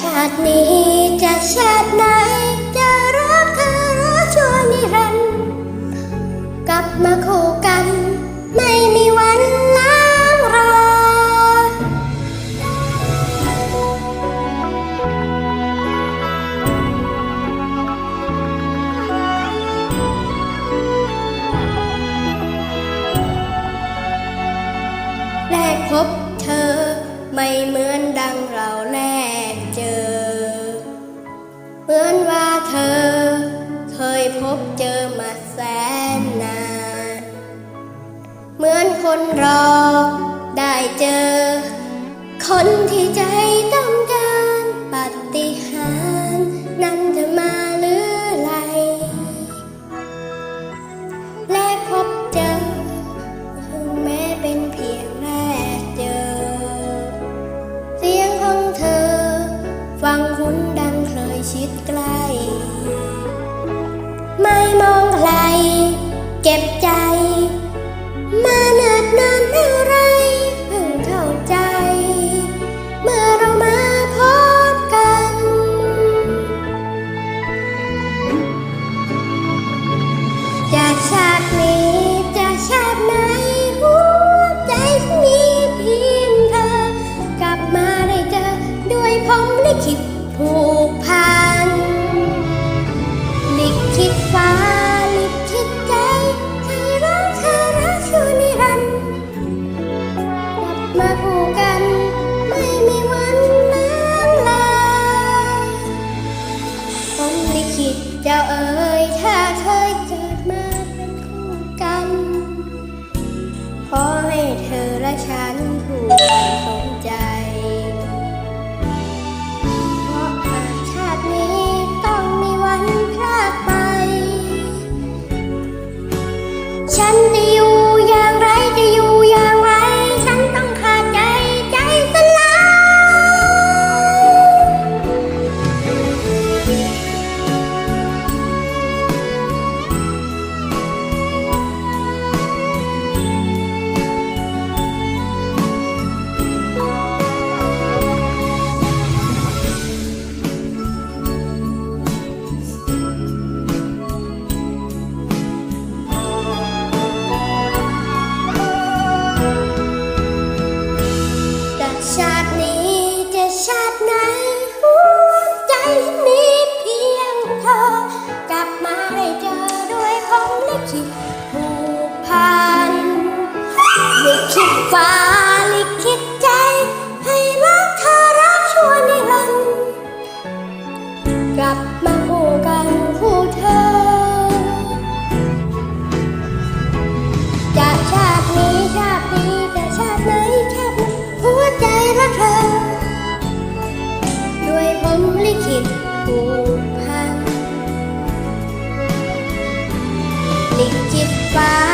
ชาตินี้จะชาติไหน จะรักเธอรักชั่วนิรันดร์กลับมาคู่กัน ไม่มีวันล้างรอแรกพบเธอไม่เหมือนดังเราแรก เหมือนว่าเธอ เคยพบเจอมาแสนนาน เหมือนคนรอ ได้เจอ คนที่ใจ เก็บใจ มาเนิดนานเท่าไรเพิ่งเข้าใจ เมื่อเรามาพบกัน จากชาตินี้จะชาติไหนหัวใจฉันมีเพียงเธอ กลับมาได้เจอด้วยผมลิขิตผูก ฉันจะอยู่ ด้วยผมลิขิตผูกพันลิขิตฟ้า